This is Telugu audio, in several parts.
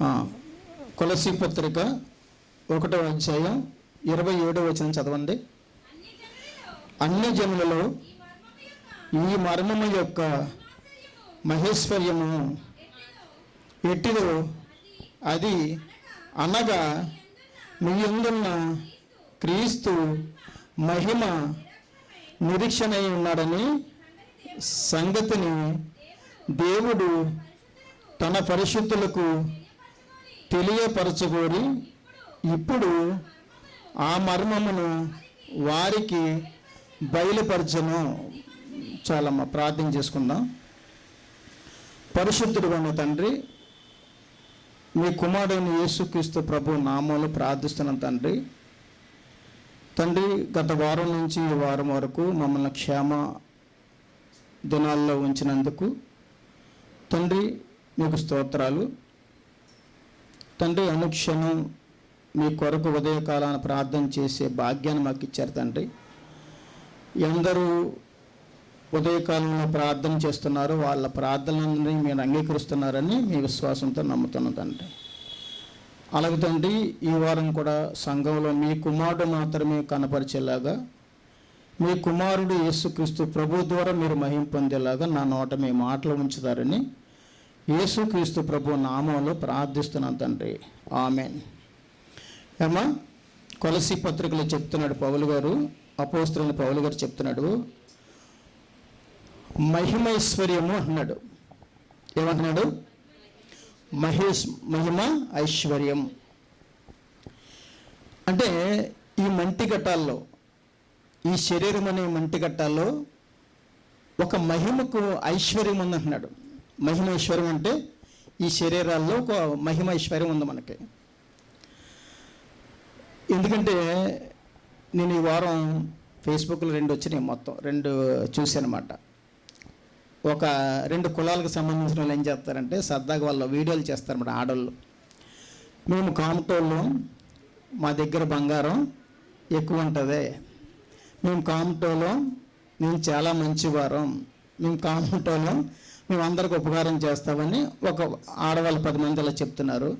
ఆ, కొలసి పత్రిక ఒకటో అధ్యాయం ఇరవై ఏడో వచనం చదవండి. అన్ని జనులలో ఈ మర్మము యొక్క మహేశ్వర్యము ఎట్టిదో అది అనగా మీ ఎందున్న క్రీస్తు మహిమ నిరీక్షణ అయి ఉన్నాడని సంగతిని దేవుడు తన పరిశుద్ధులకు తెలియపరచుకొని ఇప్పుడు ఆ మర్మమును వారికి బయలుపరచను. చాలమ్మ ప్రార్థన చేసుకుందాం. పరిశుద్ధుడు అన్న తండ్రి మీ కుమారుడైన యేసుక్రీస్తు ప్రభు నామంలో ప్రార్థిస్తున్న తండ్రి. తండ్రి గత వారం నుంచి ఈ వారం వరకు మమ్మల్ని క్షేమ దినాల్లో ఉంచినందుకు తండ్రి మీకు స్తోత్రాలు. తండ్రి అనుక్షణం మీ కొరకు ఉదయకాలాన ప్రార్థన చేసే భాగ్యాన్ని మాకు ఇచ్చారు తండ్రి. ఎందరూ ఉదయకాలంలో ప్రార్థన చేస్తున్నారు వాళ్ళ ప్రార్థనలన్నీ మీరు అంగీకరిస్తున్నారని మీ విశ్వాసంతో నమ్ముతున్నాం తండ్రి. అలాగే తండ్రి ఈ వారం కూడా సంఘంలో మీ కుమారుడు మాత్రమే కనపరిచేలాగా మీ కుమారుడు యేసుక్రీస్తు ప్రభు ద్వారా మీరు మహిం పొందేలాగా నా నోట మీ మాటలు ఉంచుతారని యేసుక్రీస్తు ప్రభు నామంలో ప్రార్థిస్తున్నాను తండ్రి. ఆమెన్. ఏమా? కొలసి పత్రికలో చెప్తున్నాడు పౌలు గారు అపోస్తులని పౌలు గారు చెప్తున్నాడు మహిమైశ్వర్యము అన్నాడు. ఏమంటున్నాడు? మహేష్ మహిమ ఐశ్వర్యం. అంటే ఈ మంటి ఘట్టాల్లో ఈ శరీరం అనే మంటిగట్టాల్లో ఒక మహిమకు ఐశ్వర్యం ఉంది మహిమేశ్వరం అంటే ఈ శరీరాల్లో ఒక మహిమైశ్వర్యం ఉంది మనకి. ఎందుకంటే నేను ఈ వారం ఫేస్బుక్లో రెండు వచ్చినాయి మొత్తం. రెండు చూశానమాట. ఒక రెండు కులాలకు సంబంధించిన వాళ్ళు ఏం చేస్తారంటే సరదాగా వాళ్ళు వీడియోలు చేస్తారన్నమాట ఆడోళ్ళు. మేము కామటోళ్ళు మా దగ్గర బంగారం ఎక్కువ ఉంటుంది. మేము కామటోలో మేము చాలా మంచివారం. మేము కామటోలో మేము అందరికీ ఉపకారం చేస్తామని ఒక ఆడవాళ్ళు పది మంది అలా చెప్తున్నారు.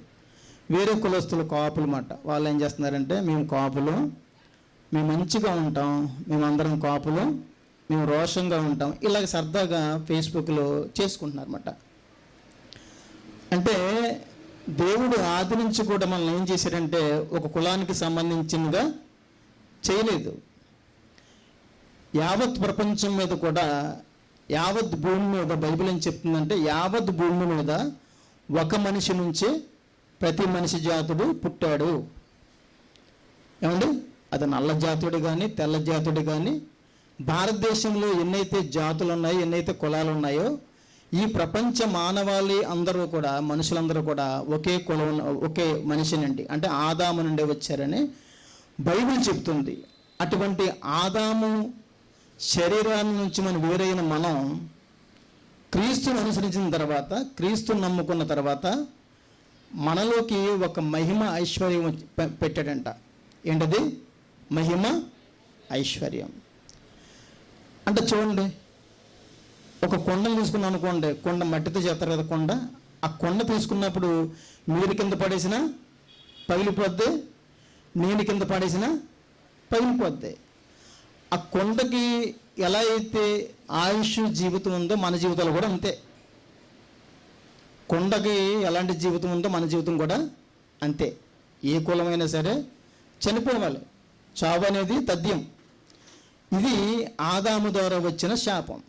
వేరే కులస్తులు కాపులు మాట. వాళ్ళు ఏం చేస్తున్నారంటే మేము కాపులు మేము మంచిగా ఉంటాం మేమందరం కాపులు మేము రోషంగా ఉంటాం. ఇలాగ సరదాగా ఫేస్బుక్లో చేసుకుంటున్నారన్నమాట అంటే దేవుడు ఆది నుంచి కూడా మనల్ని ఏం చేశాడంటే ఒక కులానికి సంబంధించినగా చేయలేదు. యావత్ ప్రపంచం మీద కూడా యావత్ భూమి మీద బైబిల్ ఏం చెప్తుందంటే యావత్ భూమి మీద ఒక మనిషి నుంచే ప్రతి మనిషి జాతుడు పుట్టాడు. ఏమండి? అది నల్ల జాతుడు కానీ తెల్ల జాతుడు కానీ భారతదేశంలో ఎన్నైతే జాతులు ఉన్నాయో ఎన్నైతే కులాలు ఉన్నాయో ఈ ప్రపంచ మానవాళి అందరూ కూడా మనుషులందరూ కూడా ఒకే కులం ఒకే మనిషినండి అంటే ఆదాము నుండి వచ్చారని బైబిల్ చెప్తుంది. అటువంటి ఆదాము శరీరాన్ని నుంచి మనం వేరైన మనం క్రీస్తును అనుసరించిన తర్వాత క్రీస్తును నమ్ముకున్న తర్వాత మనలోకి ఒక మహిమ ఐశ్వర్యం పెట్టాడంట. ఏంటది? మహిమ ఐశ్వర్యం. అంటే చూడండి ఒక కొండను తీసుకున్నాం అనుకోండి కొండ మట్టితో చేస్తారు కదా కొండ ఆ కొండ తీసుకున్నప్పుడు మీరు కింద పడేసిన పగిలిపోద్ది నేను కింద పడేసిన పగిలిపోద్ది. ఆ కొండకి ఎలా అయితే ఆయుష్ జీవితం ఉందో మన జీవితాలు కూడా అంతే. కొండకి ఎలాంటి జీవితం ఉందో మన జీవితం కూడా అంతే. ఏ కులమైనా సరే చనిపోవాలి. చావు అనేది తథ్యం. ఇది ఆదాము ద్వారా వచ్చిన శాపం.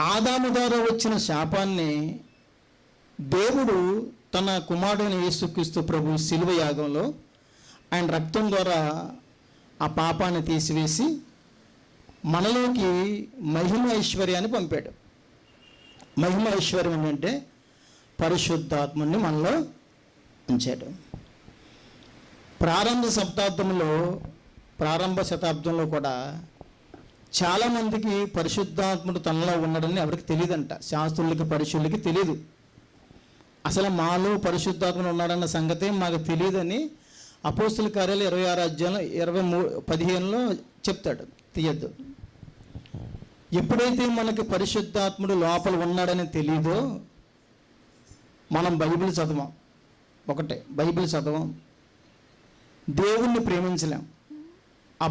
ఆదాము ద్వారా వచ్చిన శాపాన్ని దేవుడు తన కుమారుడైన యేసుక్రీస్తు ప్రభు శిలువ యాగంలో ఆయన రక్తం ద్వారా ఆ పాపాన్ని తీసివేసి మనలోకి మహిమ ఐశ్వర్యాన్ని పంపాడు. మహిమ ఐశ్వర్యం ఏంటంటే పరిశుద్ధాత్మని మనలో ఉంచాడు. ప్రారంభ శతాబ్దంలో ప్రారంభ శతాబ్దంలో కూడా చాలామందికి పరిశుద్ధాత్ముడు తనలో ఉన్నాడని ఎవరికి తెలియదంట. శాస్త్రులకి పరిశుద్ధులకి తెలియదు అసలు మాలో పరిశుద్ధాత్ముడు ఉన్నాడన్న సంగతి మాకు తెలియదని అపోస్తుల కార్యాలు ఇరవై ఆరు అధ్యాయంలో ఇరవై మూ పదిహేనులో చెప్తాడు తీయద్దు. ఎప్పుడైతే మనకి పరిశుద్ధాత్ముడు లోపల ఉన్నాడని తెలియదో మనం బైబిల్ చదవం. ఒకటే బైబిల్ చదవం. దేవుణ్ణి ప్రేమించలేం. ఆ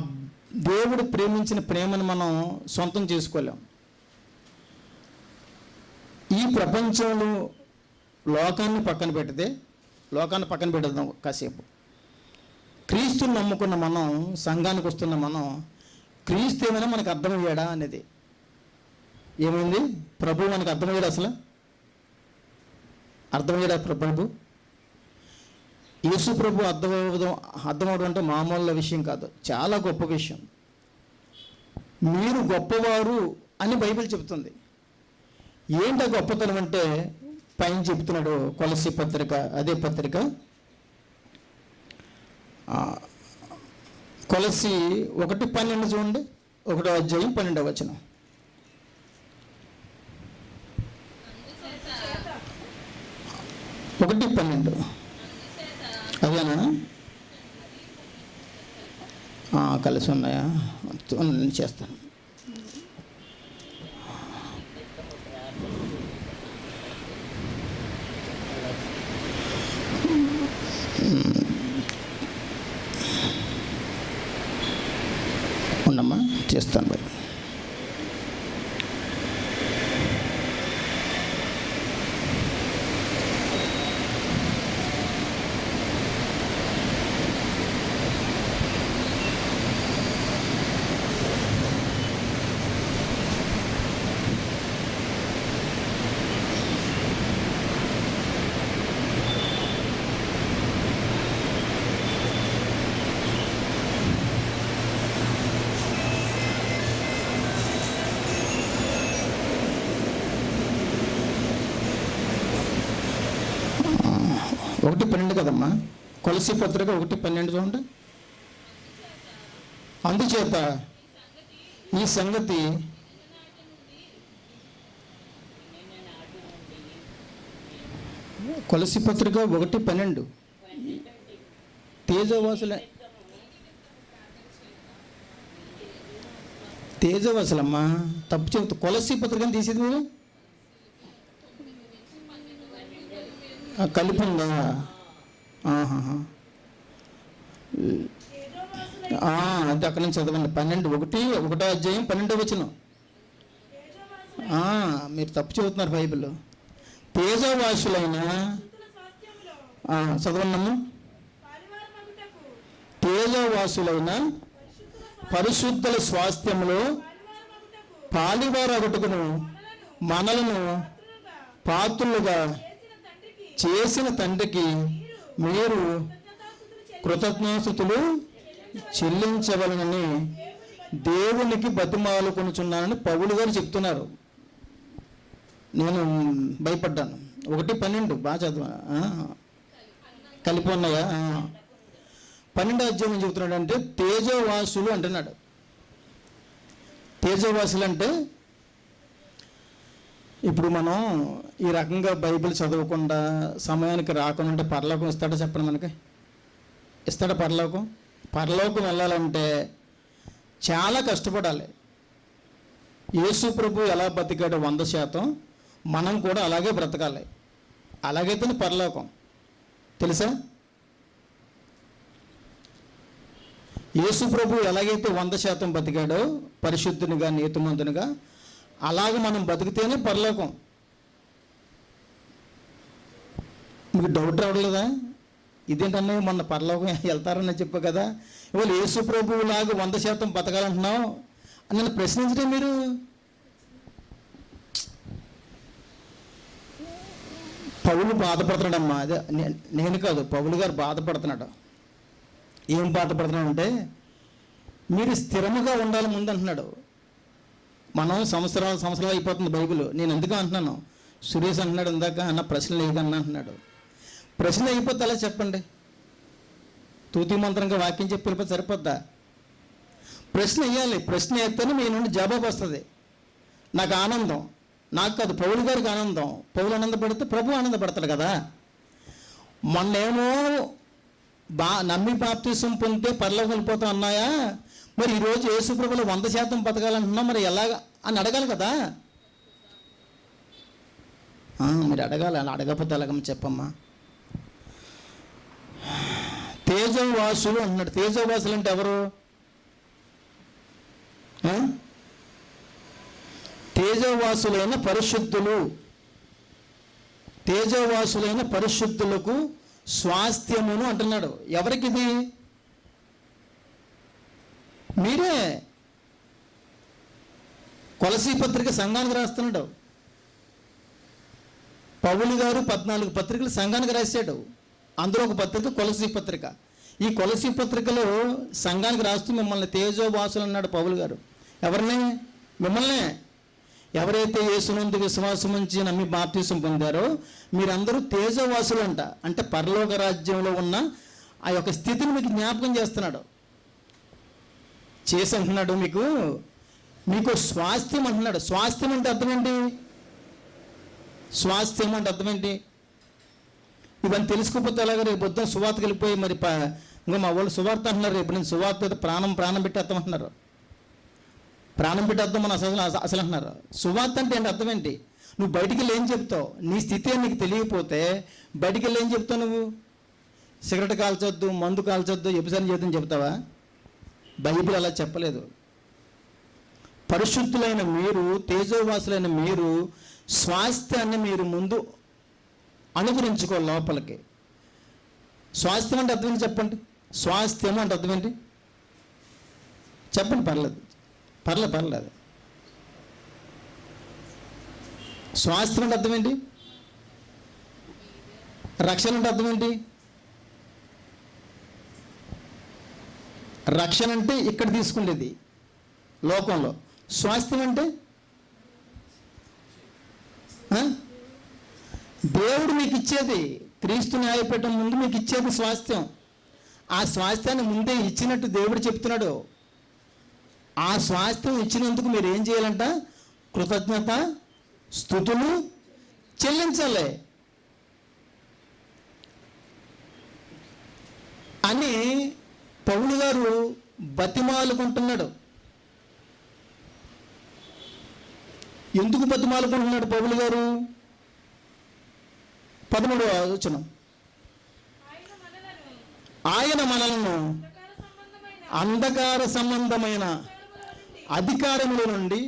దేవుడు ప్రేమించిన ప్రేమను మనం సొంతం చేసుకోలేం. ఈ ప్రపంచంలో లోకాన్ని పక్కన పెడితే లోకాన్ని పక్కన పెడదాం కాసేపు. క్రీస్తుని నమ్ముకున్న మనం సంఘానికి వస్తున్న మనం క్రీస్తు ఏమైనా మనకు అర్థమయ్యాడా అనేది. ఏమైంది? ప్రభు మనకు అర్థమయ్యాడు అసలు? అర్థమయ్యాడా ప్రభు? యేసు ప్రభు అర్థమవడం అర్థమవడం అంటే మామూలు విషయం కాదు. చాలా గొప్ప విషయం. మీరు గొప్పవారు అని బైబిల్ చెబుతుంది. ఏంట గొప్పతనం అంటే పైన చెప్తున్నాడు కొలసి పత్రిక అదే పత్రిక కొలసి ఒకటి పన్నెండు చూడండి. ఒకటో అధ్యాయం పన్నెండవ వచనం. ఒకటి పన్నెండు. అదేనా? కలిసి ఉన్నాయా? నేను చేస్తాను ఉండమ్మా చేస్తాను మరి ఒకటి పన్నెండు కదమ్మా. కొలసి పత్రిక ఒకటి పన్నెండు చూడండి. అందుచేత ఈ సంగతి కొలసి పత్రిక ఒకటి పన్నెండు. తేజవాసుల తేజవాసులమ్మా తప్పు చెబుతా కొలసి పత్రికను తీసేది మీరు? కలిపిందా కలిపి ఉందా అక్కడ నుంచి చదవండి. పన్నెండు ఒకటి ఒకటో అధ్యాయం పన్నెండో వచ్చిన మీరు తప్పు చెబుతున్నారు బైబిల్. తేజవాసులైన చదవన్నాము తేజవాసులైన పరిశుద్ధుల స్వాస్థ్యంలో పాలివారు ఒకటుకును మనలను పాత్రులుగా చేసిన తండ్రికి మీరు కృతజ్ఞాస్తుతులు చెల్లించవలనని దేవునికి బతిమాలుకొనుచున్నానని పౌలు గారు చెప్తున్నారు. నేను భయపడ్డాను. ఒకటి పన్నెండు బాగా చదువు. కలిపి ఉన్నాయా? పన్నెండు పన్నెండో అధ్యాయం చెబుతున్నాడు అంటే తేజవాసులు అంటున్నాడు. తేజవాసులు అంటే ఇప్పుడు మనం ఈ రకంగా బైబిల్ చదవకుండా సమయానికి రాకుండా పరలోకం ఇస్తాడా చెప్పండి మనకి? ఇస్తాడా పరలోకం? పరలోకం వెళ్ళాలంటే చాలా కష్టపడాలి. యేసు ప్రభు ఎలా బతికాడో వంద శాతం మనం కూడా అలాగే బ్రతకాలి. అలాగైతేనే పరలోకం. తెలుసా? యేసు ప్రభు ఎలాగైతే వంద శాతం బతికాడో పరిశుద్ధునిగా నీతిమంతునిగా అలాగ మనం బతికితేనే పరలోకం. మీకు డౌట్ రావట్లేదా? ఇదేంటన్నా మొన్న పరలోకం వెళ్తారని చెప్పు కదా. ఇవాళ యేసు ప్రభువు లాగా వంద శాతం బతకాలంటున్నావు. అని నన్ను ప్రశ్నించడం మీరు? పౌలు బాధపడుతున్నాడమ్మా. అదే నేను కాదు పౌలు గారు బాధపడుతున్నాడు. ఏం బాధపడుతున్నాడు అంటే మీరు స్థిరముగా ఉండాలి ముందు అంటున్నాడు మనం సంవత్సరాలు సంవత్సరాలు అయిపోతుంది బైబిల్. నేను ఎందుకు అంటున్నాను? సురేష్ అంటున్నాడు ఇందాక అన్న ప్రశ్న లేదన్న అంటున్నాడు. ప్రశ్న అయిపోతే అలా చెప్పండి? తూతి మంత్రంగా వాక్యం చెప్పి వెళ్ళిపోతే సరిపోద్దా? ప్రశ్న వేయాలి. ప్రశ్న వేస్తేనే మీ నుండి జవాబు వస్తుంది. నాకు ఆనందం. నాకు కాదు పౌలు గారికి ఆనందం. పౌలు ఆనందపడితే ప్రభు ఆనందపడతాడు కదా. మొన్నేమో బా నమ్మి బాప్తీసం పొందితే పర్లోకి వెళ్ళిపోతా అన్నాయా? మరి ఈరోజు యేసుప్రభులు వంద శాతం బతకాలంటున్నాం మరి ఎలాగ? అని అడగాలి కదా. మీరు అడగాలి అలా అడగకపోతే ఎలాగమ్మ చెప్పమ్మా. తేజవాసులు అంటున్నాడు. తేజవాసులు అంటే ఎవరు? తేజవాసులైన పరిశుద్ధులు. తేజవాసులైన పరిశుద్ధులకు స్వాస్థ్యమును అంటున్నాడు. ఎవరికిది? మీరే కొలసీ పత్రిక సంఘానికి రాస్తున్నాడు. పౌలు గారు పద్నాలుగు పత్రికలు సంఘానికి రాశాడు. అందులో ఒక పత్రిక కొలసీ పత్రిక. ఈ కొలసీ పత్రికలో సంఘానికి రాస్తూ మిమ్మల్ని తేజోభాసులు అన్నాడు పౌలు గారు. ఎవరిని? మిమ్మల్నే. ఎవరైతే యేసునందు విశ్వాసం ఉంచి నమ్మి బాప్తీసం పొందారో మీరందరూ తేజవాసులు అంట అంటే పరలోక రాజ్యంలో ఉన్న ఆ యొక్క స్థితిని మీకు జ్ఞాపకం చేస్తున్నాడు. చేసి అంటున్నాడు మీకు? మీకు స్వాస్థ్యం అంటున్నాడు. స్వాస్థ్యం అంటే అర్థమేంటి స్వాస్థ్యం అంటే అర్థమేంటి ఇవన్నీ తెలుసుకోకపోతే ఎలాగ రేపు పొద్దున సువార్తకి వెళ్ళిపోయి మరి ప- ఇంకా మా వాళ్ళు సువార్త అంటున్నారు. రేపు నేను సువార్త ప్రాణం ప్రాణం ప్రాణం అర్థం అంటున్నారు. ప్రాణం పెట్టేద్దాం మన అసలు అసలు అంటున్నారు. సువార్త అంటే ఏంటి? అర్థం ఏంటి? నువ్వు బయటికి వెళ్ళి ఏం చెప్తావు? నీ స్థితి నీకు తెలియకపోతే బయటికి వెళ్ళి ఏం చెప్తావు నువ్వు? సిగరెట్ కాల్చొద్దు మందు కాల్చొద్దు ఎపిసరి చేద్దని చెప్తావా? బైబిల్ అలా చెప్పలేదు. పరిశుద్ధులైన మీరు తేజోవాసులైన మీరు స్వాస్థ్యాన్ని మీరు ముందు అనుగురించుకో లోపలికి. స్వాస్థ్యం అంటే అర్థం చెప్పండి? స్వాస్థ్యం అంటే అర్థం ఏంటి? చెప్పండి పర్లేదు. పర్లేదు పర్లేదు. స్వాస్థ్యం అంటే అర్థం ఏంటి? రక్షణ అంటే అర్థం ఏంటి? రక్షణ అంటే ఇక్కడ తీసుకునేది లోకంలో. స్వాస్థ్యం అంటే దేవుడు మీకు ఇచ్చేది క్రీస్తు న్యాయపీఠం ముందు మీకు ఇచ్చేది స్వాస్థ్యం. ఆ స్వాస్థ్యాన్ని ముందే ఇచ్చినట్టు దేవుడు చెప్తున్నాడు. ఆ స్వాస్థ్యం ఇచ్చినందుకు మీరు ఏం చేయాలంట? కృతజ్ఞత స్థుతులు చెల్లించాలి. అని పౌలు గారు బతిమాలుకుంటున్నాడు. ఎందుకు బతిమాలుకుంటున్నాడు పౌలు గారు? పదమూడు ఆలోచన ఆయన మనలను అంధకార సంబంధమైన అధికారముల నుండి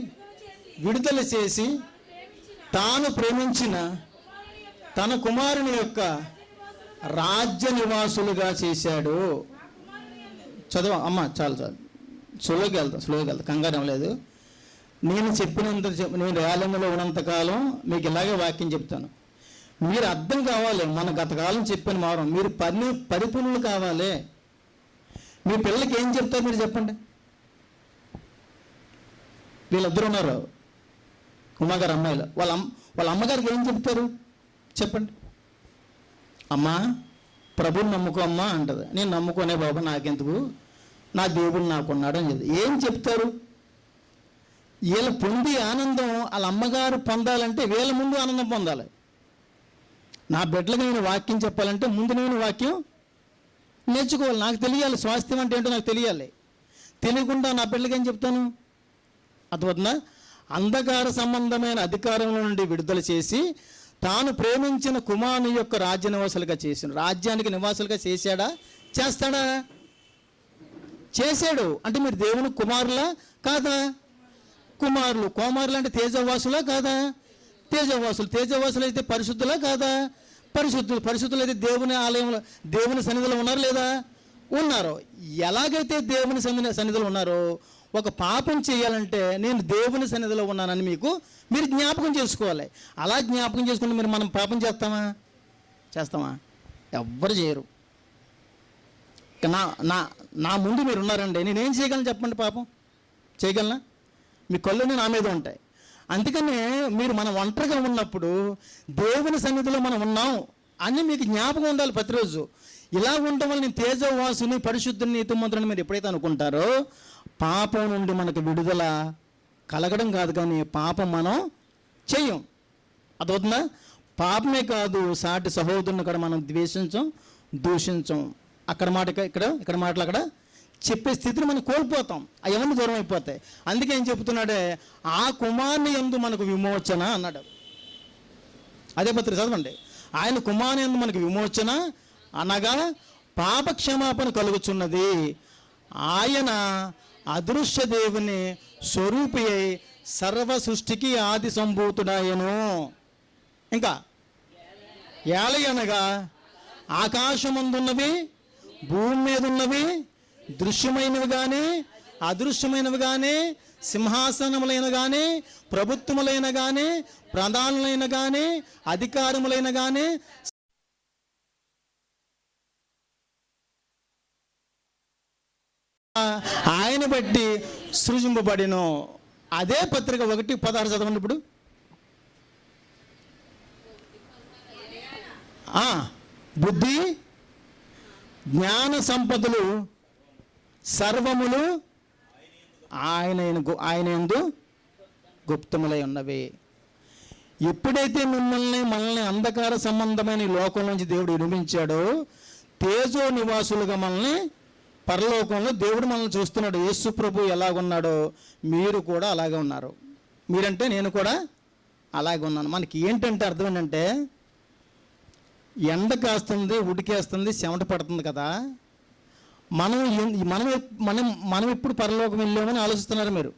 విడుదల చేసి తాను ప్రేమించిన తన కుమారుని యొక్క రాజ్య నివాసులుగా చేశాడు. చదువు అమ్మ చాలు చాలు. స్లోగా వెళ్తా స్లోగా వెళ్తా కంగారం లేదు. నేను చెప్పినంత నేను రేలంలో ఉన్నంతకాలం మీకు ఇలాగే వాక్యం చెప్తాను. మీరు అర్థం కావాలి మన గతకాలం చెప్పిన మారం. మీరు పని పరిపూర్ణులు కావాలి. మీ పిల్లలకి ఏం చెప్తారు మీరు చెప్పండి? వీళ్ళిద్దరు ఉన్నారు. ఉమ్మగారు అమ్మాయిలు. వాళ్ళ అమ్మ వాళ్ళ అమ్మగారికి ఏం చెప్తారు? చెప్పండి. అమ్మా ప్రభుని నమ్ముకో అమ్మా అంటది. నేను నమ్ముకోనే బాబు నాకెందుకు? నా దేవుడు నాకున్నాడు అని ఏం చెప్తారు? వీళ్ళ పొంది ఆనందం వాళ్ళ అమ్మగారు పొందాలంటే వీళ్ళ ముందు ఆనందం పొందాలి. నా బిడ్డలకు నేను వాక్యం చెప్పాలంటే ముందు నేను వాక్యం నేర్చుకోవాలి. నాకు తెలియాలి స్వాస్థ్యం అంటే ఏంటో నాకు తెలియాలి. తెలియకుండా నా బిడ్డలకి ఏం చెప్తాను? అర్థమవుతుందా? అంధకార సంబంధమైన అధికారంలో నుండి విడుదల చేసి తాను ప్రేమించిన కుమారుని యొక్క రాజ్య నివాసులుగా చేసిన రాజ్యానికి నివాసులుగా చేశాడా? చేస్తాడా? చేశాడు. అంటే మీరు దేవుని కుమారులా? కాదా? కుమారులు. కుమారులు అంటే తేజవాసులా? కాదా? తేజవాసులు. తేజవాసులు అయితే పరిశుద్ధులా? కాదా? పరిశుద్ధులు. పరిశుద్ధులు అయితే దేవుని ఆలయంలో దేవుని సన్నిధిలో ఉన్నారు లేదా? ఉన్నారు. ఎలాగైతే దేవుని సన్నిధి సన్నిధిలో ఉన్నారో ఒక పాపం చేయాలంటే నేను దేవుని సన్నిధిలో ఉన్నానని మీకు మీరు జ్ఞాపకం చేసుకోవాలి. అలా జ్ఞాపకం చేసుకుంటే మీరు మనం పాపం చేస్తామా? చేస్తామా? ఎవ్వరు చేయరు. నా నా నా ముందు మీరు ఉన్నారండి. నేనేం చేయగలను చెప్పండి పాపం? చేయగలనా? మీ కళ్ళునే నా మీద ఉంటాయి. అందుకనే మీరు మనం ఒంటరిగా ఉన్నప్పుడు దేవుని సన్నిధిలో మనం ఉన్నాం అని మీకు జ్ఞాపకం ఉండాలి ప్రతిరోజు. ఇలా ఉండడం వల్ల నేను తేజవాసుని పరిశుద్ధుని నీతిమంతుని మీరు ఎప్పుడైతే అనుకుంటారో పాపం నుండి మనకు విడుదల కలగడం కాదు కానీ పాపం మనం చెయ్యం అదవుతుందా పాపమే కాదు సాటి సహోదరుని కూడా మనం ద్వేషించం దూషించం. అక్కడ మాట ఇక్కడ- ఇక్కడ మాటలు అక్కడ చెప్పే స్థితిని మనం కోల్పోతాం. అవన్నీ దూరం అయిపోతాయి? అందుకే ఏం చెప్తున్నాడే? ఆ కుమారుని ఎందు మనకు విమోచన అన్నాడు. అదే పత్రిక చదవండి. ఆయన కుమారుని మనకు విమోచన అనగా పాప క్షమాపణ కలుగుచున్నది. ఆయన అదృశ్య దేవుని స్వరూపి అయి సర్వ సృష్టికి ఆది సంభూతుడాయను ఇంకా? ఏలయనగా ఆకాశమందున్నవి భూమి మీద ఉన్నవి దృశ్యమైనవి కానీ అదృశ్యమైనవి కానీ సింహాసనములైన కానీ ప్రభుత్వములైన కానీ ప్రధానులైన కానీ అధికారములైన కానీ ఆయన బట్టి సృజింపబడిను అదే పత్రిక ఒకటి పదహారు చదవండి ఇప్పుడు. ఆ, బుద్ధి జ్ఞాన సంపదలు సర్వములు ఆయన ఆయన ఎందు గుప్తములై ఉన్నవి. ఎప్పుడైతే మిమ్మల్ని మనల్ని అంధకార సంబంధమైన లోకం నుంచి దేవుడు వినిపించాడో తేజో నివాసులుగా మనల్ని పరలోకంలో దేవుడు మనల్ని చూస్తున్నాడు. యేసు ప్రభు ఎలాగున్నాడో మీరు కూడా అలాగే ఉన్నారు. మీరంటే నేను కూడా అలాగే ఉన్నాను. మనకి ఏంటంటే అర్థం ఏంటంటే ఎండ కాస్తుంది ఉడికేస్తుంది చెమట పడుతుంది కదా. మనం మనం మనం మనం ఎప్పుడు పరలోకం వెళ్ళామని ఆలోచిస్తున్నారు మీరు?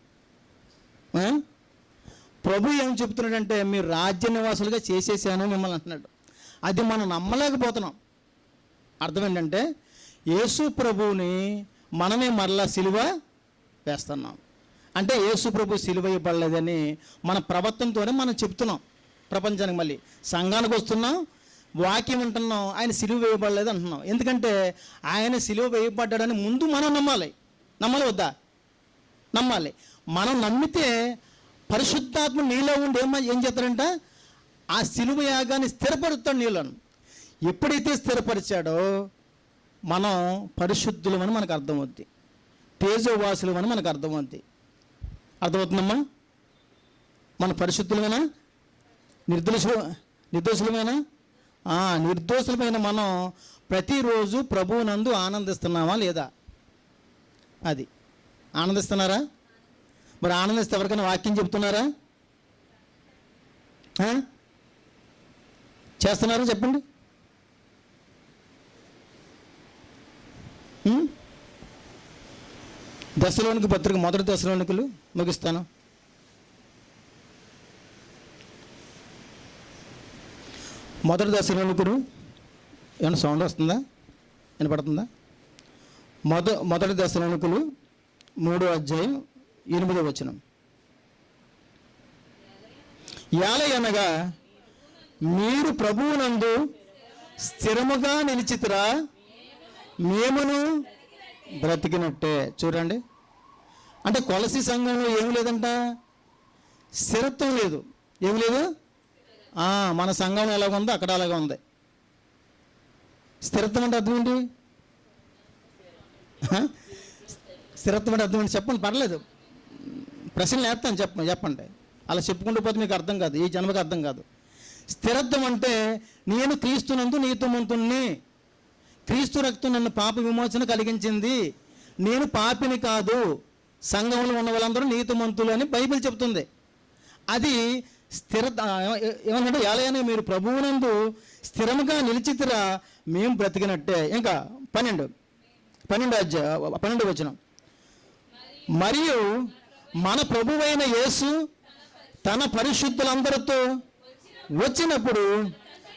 ప్రభు ఏం చెప్తున్నాడంటే మీరు రాజ్య నివాసులుగా చేసేసాను మిమ్మల్ని అంటున్నాడు. అది మనం నమ్మలేకపోతున్నాం. అర్థం ఏంటంటే యేసు ప్రభువుని మనమే మరలా సిలువ వేస్తున్నాం. అంటే యేసు ప్రభు సిలువ ఇవ్వబడలేదని మన ప్రవర్తనతోనే మనం చెప్తున్నాం. ప్రపంచానికి మళ్ళీ. సంఘానికి వస్తున్నాం వాక్యం అంటున్నాం ఆయన సిలువ వేయబడలేదు అంటున్నాం. ఎందుకంటే ఆయన సిలువ వేయబడ్డాడని ముందు మనం నమ్మాలి. నమ్మాలి వద్దా? నమ్మాలి. మనం నమ్మితే పరిశుద్ధాత్మ నీలో ఉండి ఏమ ఏం చేస్తారంట ఆ సిలువ యాగాన్ని స్థిరపరుస్తాడు నీళ్ళను ఎప్పుడైతే స్థిరపరిచాడో మనం పరిశుద్ధులమని మనకు అర్థమవుద్ది. తేజోవాసులమని మనకు అర్థమవుద్ది. అర్థమవుతుందమ్మా? మన పరిశుద్ధులమేనా? నిర్దోషులు నిర్దోషులమేనా? నిర్దోషులమైన మనం ప్రతిరోజు ప్రభువునందు ఆనందిస్తున్నామా లేదా? అది. ఆనందిస్తున్నారా? మరి ఆనందిస్తే ఎవరికైనా వాక్యం చెప్తున్నారా? చేస్తున్నారా చెప్పండి. దశలోనికి పత్రిక మొదటి దశలోనికలు ముగిస్తాను. మొదటి దశలోనికుడు ఏమైనా సౌండ్ వస్తుందా? వినపడుతుందా? మొద మొదటి దశలోనికులు మూడో అధ్యాయం ఎనిమిదో వచనం. యాలయనగా మీరు ప్రభువునందు స్థిరముగా నిలిచితురా మేమును బ్రతికినట్టే. చూడండి. అంటే కొలసి సంఘంలో ఏం లేదంట? స్థిరత్వం లేదు. ఏం లేదు? మన సంఘం ఎలాగ ఉందో అక్కడ అలాగే ఉంది. స్థిరత్వం అంటే అర్థం ఏంటి? స్థిరత్వం అంటే అర్థం ఏంటి? చెప్పండి పర్లేదు. ప్రశ్నలు వేస్తాను చెప్ప చెప్పండి. అలా చెప్పుకుంటూ పోతే మీకు అర్థం కాదు. ఈ జన్మకి అర్థం కాదు. స్థిరత్వం అంటే నేను క్రీస్తునందు నీతమంతుణ్ణి క్రీస్తు రక్తం నన్ను పాప విమోచన కలిగించింది. నేను పాపిని కాదు. సంఘంలో ఉన్న వాళ్ళందరూ నీతిమంతులు అని బైబిల్ చెప్తుంది. అది స్థిర ఏమంటే ఏలయని మీరు ప్రభువునందు స్థిరముగా నిలిచితిరా మేము బ్రతికినట్టే. ఇంకా పన్నెండు. పన్నెండు అధ్య పన్నెండు వచనం. మరియు మన ప్రభువైన యేసు తన పరిశుద్ధులందరితో వచ్చినప్పుడు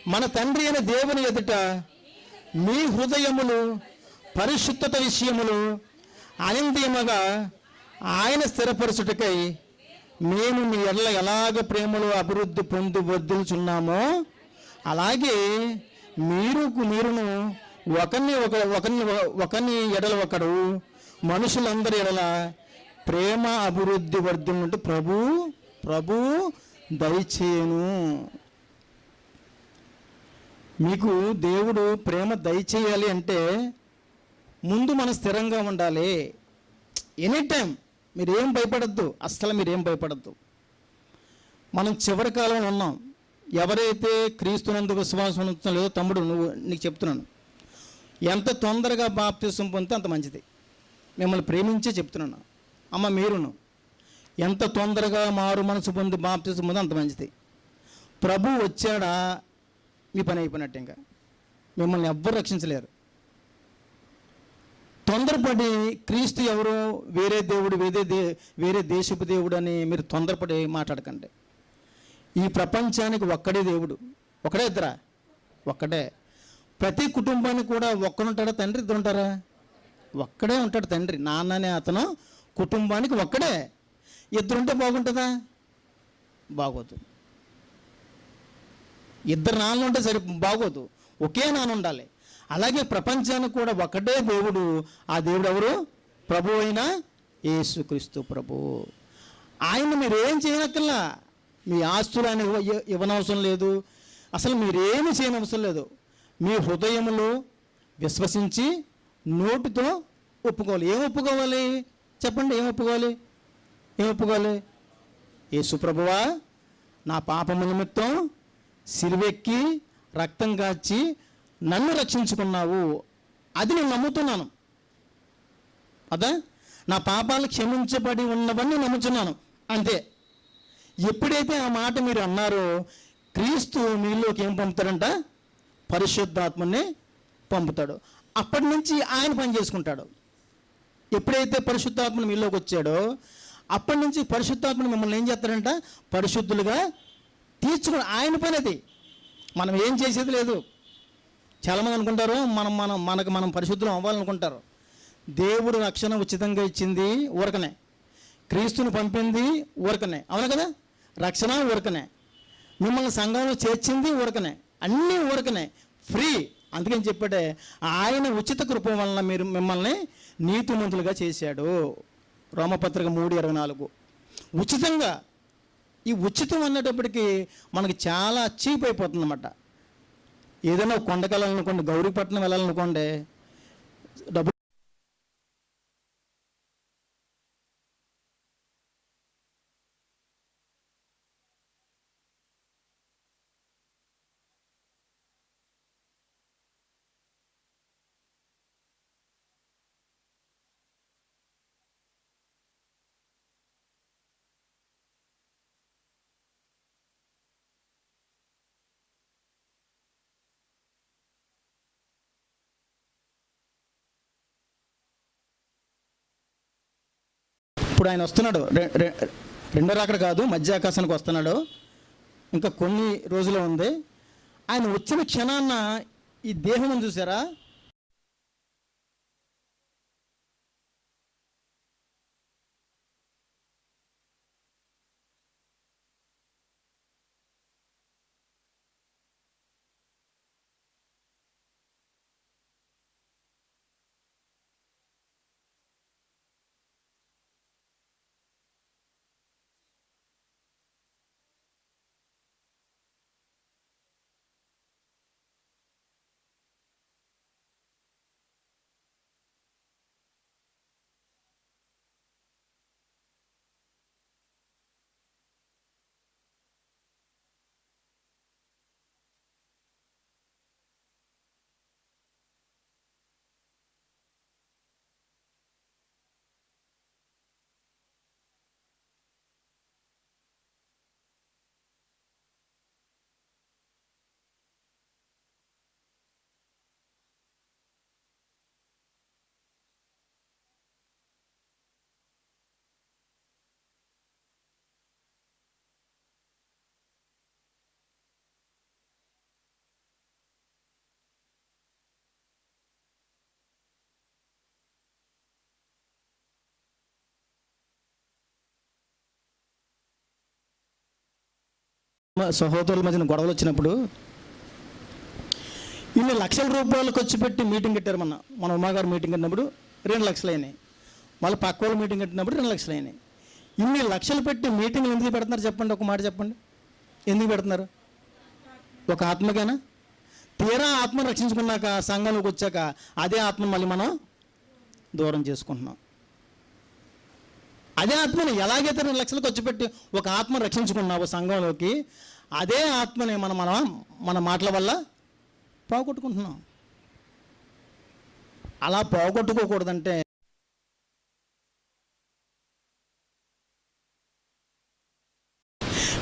మన తండ్రి అయిన దేవుని ఎదుట మీ హృదయములు పరిశుద్ధత విషయములు అనంతయముగా ఆయన స్థిరపరచుటకై మేము మీ ఎడల ఎలాగ ప్రేమలో అభివృద్ధి పొంది వద్దుచున్నామో అలాగే మీరు మీరును ఒకరిని ఒక ఒకరిని ఒకరిని ఎడల ఒకడు మనుషులందరి ఎడల ప్రేమ అభివృద్ధి వర్ధిల్లుంటూ ప్రభు ప్రభు దయచేయను. మీకు దేవుడు ప్రేమ దయచేయాలి అంటే ముందు మనం స్థిరంగా ఉండాలి. ఎనీ టైం మీరేం భయపడద్దు అస్సలు మీరేం భయపడద్దు. మనం చివరి కాలంలో ఉన్నాం. ఎవరైతే క్రీస్తునందు విశ్వాసం ఉంచడం లేదో తమ్ముడు నువ్వు నీకు చెప్తున్నాను. ఎంత తొందరగా బాప్తిసం పొందితే అంత మంచిది. మిమ్మల్ని ప్రేమించే చెప్తున్నాను. అమ్మ మీరును. ఎంత తొందరగా మారు మనసు పొంది బాప్తిసం పొంది అంత మంచిది. ప్రభు వచ్చాడా మీ పని అయిపోయినట్టు ఇంకా. మిమ్మల్ని ఎవ్వరు రక్షించలేరు. తొందరపడి క్రీస్తు ఎవరు వేరే దేవుడు వేరే దే వేరే దేశపు దేవుడు అని మీరు తొందరపడి మాట్లాడకండి. ఈ ప్రపంచానికి ఒక్కడే దేవుడు. ఒకడే ఇద్దరా? ఒక్కడే. ప్రతి కుటుంబానికి కూడా ఒక్కడుంటాడా తండ్రి? ఇద్దరు ఉంటారా? ఒక్కడే ఉంటాడు తండ్రి. నాన్న అనే అతను కుటుంబానికి ఒక్కడే. ఇద్దరుంటే బాగుంటుందా? బాగోదు. ఇద్దరు నాన్న ఉంటే సరి బాగోదు. ఒకే నాన్న ఉండాలి. అలాగే ప్రపంచానికి కూడా ఒకటే దేవుడు. ఆ దేవుడు ఎవరు? ప్రభు అయిన యేసుక్రీస్తు ప్రభు. ఆయన మీరేం చేయనక్కల్లా మీ ఆస్తులు ఆయన ఇవ్వ- ఇవ్వనవసరం లేదు. అసలు మీరేమి చేయనవసరం లేదు. మీ హృదయంలో విశ్వసించి నోటితో ఒప్పుకోవాలి. ఏం ఒప్పుకోవాలి? చెప్పండి ఏం ఒప్పుకోవాలి? ఏం ఒప్పుకోవాలి? యేసు ప్రభువా నా పాపము నిమిత్తం సిరివెక్కి రక్తం కాచి నన్ను రక్షించుకున్నావు. అది నేను నమ్ముతున్నాను. అదా నా పాపాలు క్షమించబడి ఉన్నవన్నీ నమ్ముతున్నాను అంతే. ఎప్పుడైతే ఆ మాట మీరు అన్నారో క్రీస్తు మీలోకి ఏం పంపుతాడంట? పరిశుద్ధాత్మని పంపుతాడు. అప్పటి నుంచి ఆయన పని చేసుకుంటాడు. ఎప్పుడైతే పరిశుద్ధాత్మను మీలోకి వచ్చాడో అప్పటి నుంచి పరిశుద్ధాత్మను మిమ్మల్ని ఏం చేస్తాడంట? పరిశుద్ధులుగా తీర్చుకుని ఆయన పని అది. మనం ఏం చేసేది లేదు. చాలామంది అనుకుంటారు మనం మనం మనకు మనం పరిశుద్ధులు అవ్వాలనుకుంటారు. దేవుడు రక్షణ ఉచితంగా ఇచ్చింది ఊరకనే. క్రీస్తుని పంపింది ఊరకనే. అవును కదా? రక్షణ ఊరకనే. మిమ్మల్ని సంఘంలో చేర్చింది ఊరకనే. అన్నీ ఊరకనే. ఫ్రీ. అందుకని చెప్పాడే ఆయన ఉచిత కృప వలన మీరు మిమ్మల్ని నీతిమంతులుగా చేశాడు. రోమపత్రిక మూడు ఇరవై నాలుగు. ఉచితంగా. ఈ ఉచితం అన్నటప్పటికీ మనకి చాలా చీప్ అయిపోతుంది అన్నమాట ఏదైనా కొండకెళ్ళాలనుకోండి కొండకి వెళ్ళాలనుకోండి గౌరీపట్నం వెళ్ళాలనుకోండి డబ్బు ఇప్పుడు ఆయన వస్తున్నాడు. రె- రెండో రాకడ కాదు మధ్య ఆకాశానికి వస్తున్నాడు. ఇంకా కొన్ని రోజులు ఉంది. ఆయన వచ్చిన క్షణాన్న ఈ దేహం చూసారా మా సహోదరుల మధ్యన గొడవలు వచ్చినప్పుడు ఇన్ని లక్షల రూపాయలు ఖర్చు పెట్టి మీటింగ్ కట్టారు మన మన ఉమాగారు మీటింగ్ కట్టినప్పుడు రెండు లక్షలు అయినాయి. మళ్ళీ పక్క వాళ్ళు మీటింగ్ కట్టినప్పుడు రెండు లక్షలు అయినాయి. ఇన్ని లక్షలు పెట్టి మీటింగ్లు ఎందుకు పెడుతున్నారు చెప్పండి ఒక మాట చెప్పండి. ఎందుకు పెడుతున్నారు? ఒక ఆత్మకేనా? తీరా ఆత్మ రక్షించుకున్నాక సంఘంలోకి వచ్చాక అదే ఆత్మ మళ్ళీ మనం దూరం చేసుకుంటున్నాం. అదే ఆత్మని ఎలాగైతే రెండు లక్షలు ఖర్చు పెట్టి ఒక ఆత్మ రక్షించుకున్నావు సంఘంలోకి అదే ఆత్మని మనం మనం మన మాటల వల్ల పోగొట్టుకుంటున్నాం. అలా పోగొట్టుకోకూడదంటే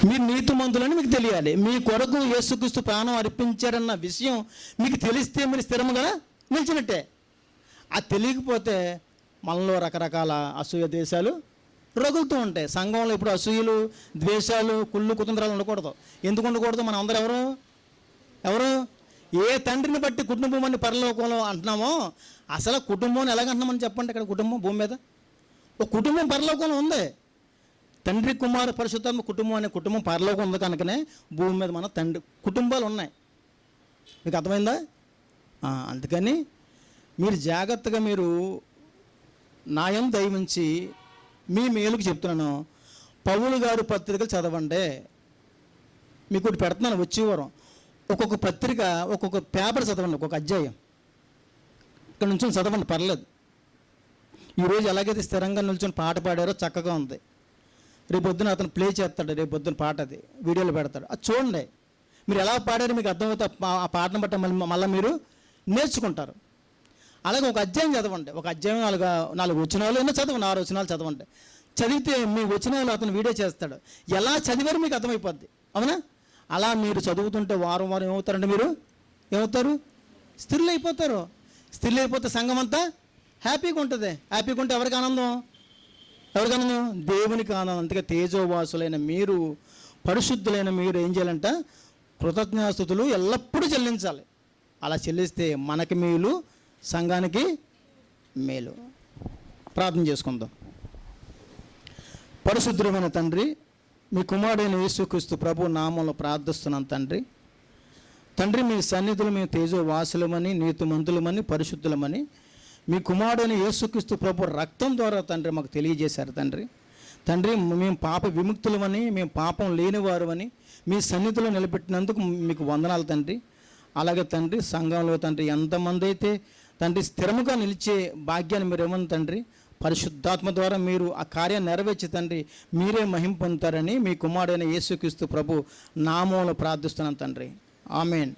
మీరు నీతిమంతులని మీకు తెలియాలి. మీ కొరకు యేసుక్రీస్తు ప్రాణం అర్పించారన్న విషయం మీకు తెలిస్తే మీరు స్థిరముగా నిలిచినట్టే. అది తెలియకపోతే మనలో రకరకాల అసూయ దేశాలు రగులుతూ ఉంటాయి. సంఘంలో ఇప్పుడు అసూయలు ద్వేషాలు కుళ్ళు కుతంత్రాలు ఉండకూడదు. ఎందుకు ఉండకూడదు? మనం అందరూ ఎవరు? ఎవరు? ఏ తండ్రిని బట్టి కుటుంబం అని పరలోకంలో అంటున్నామో అసలు కుటుంబం ఎలాగంటున్నామని చెప్పండి ఇక్కడ కుటుంబం భూమి మీద? ఒక కుటుంబం పరలోకంలో ఉంది. తండ్రి కుమారు పరిశుద్ధాత్మ కుటుంబం అనే కుటుంబం పరలోకం ఉంది కనుకనే భూమి మీద మన తండ్రి కుటుంబాలు ఉన్నాయి. మీకు అర్థమైందా? అందుకని మీరు జాగ్రత్తగా మీరు నాయం దయవించి మీ మేలుకు చెప్తున్నాను. పౌలు గారు పత్రికలు చదవండి. మీకు ఒకటి పెడుతున్నాను వచ్చేవారం ఒక్కొక్క పత్రిక ఒక్కొక్క పేపర్ చదవండి ఒక్కొక్క అధ్యాయం. ఇక్కడ నుంచి చదవండి పర్లేదు. ఈరోజు ఎలాగైతే స్థిరంగా నిల్చొని పాట పాడారో చక్కగా ఉంది. రేపు పొద్దున అతను ప్లే చేస్తాడు రేపు పొద్దున పాట అది వీడియోలో పెడతాడు. అది చూడండి. మీరు ఎలా పాడారో మీకు అర్థమవుతే ఆ ఆ పాటను బట్టి మళ్ళీ మళ్ళీ మీరు నేర్చుకుంటారు. అలాగే ఒక అధ్యాయం చదవండి. ఒక అధ్యాయం నాలుగు నాలుగు వచనాలు ఎన్నో చదవండి ఆరు వచనాలు చదవండి. చదివితే మీ వచనాలు అతను వీడియో చేస్తాడు. ఎలా చదివారు మీకు అర్థమైపోద్ది. అవునా? అలా మీరు చదువుతుంటే వారం వారం ఏమవుతారంటే మీరు? ఏమవుతారు? స్థిరులు అయిపోతారు. స్థిరులు అయిపోతే సంఘం అంతా హ్యాపీగా ఉంటుంది. హ్యాపీగా ఉంటే ఎవరికి ఆనందం? ఎవరికి ఆనందం? దేవునికి ఆనందం. అందుకే తేజోవాసులైన మీరు పరిశుద్ధులైన మీరు ఏం చేయాలంట? కృతజ్ఞాస్తుతులు ఎల్లప్పుడూ చెల్లించాలి. అలా చెల్లిస్తే మనకి మీలు సంఘానికి మేలు. ప్రార్థన చేసుకుందాం. పరిశుద్ధమైన తండ్రి మీ కుమారుడైన యేసుక్రీస్తు ప్రభు నామంలో ప్రార్థిస్తున్నాం తండ్రి. తండ్రి మీ సన్నిధులు మేము తేజో వాసులమని నీతిమంతులమని పరిశుద్ధులమని మీ కుమారుడైన యేసుక్రీస్తు ప్రభు రక్తం ద్వారా తండ్రి మాకు తెలియజేశారు తండ్రి. తండ్రి మేము పాప విముక్తులమని మేము పాపం లేనివారు అని మీ సన్నిధిలో నిలబెట్టినందుకు మీకు వందనాలు తండ్రి. అలాగే తండ్రి సంఘంలో తండ్రి ఎంతమంది అయితే తండ్రి స్థిరముగా నిలిచే భాగ్యాన్ని మీరు ఇవ్వండి తండ్రి. పరిశుద్ధాత్మ ద్వారా మీరు ఆ కార్యాన్ని నెరవేర్చి తండ్రి మీరే మహిం పొందుతారని మీ కుమారుడైన యేసుక్రీస్తు ప్రభు నామంలో ప్రార్థిస్తున్నాను తండ్రి. ఆమెన్.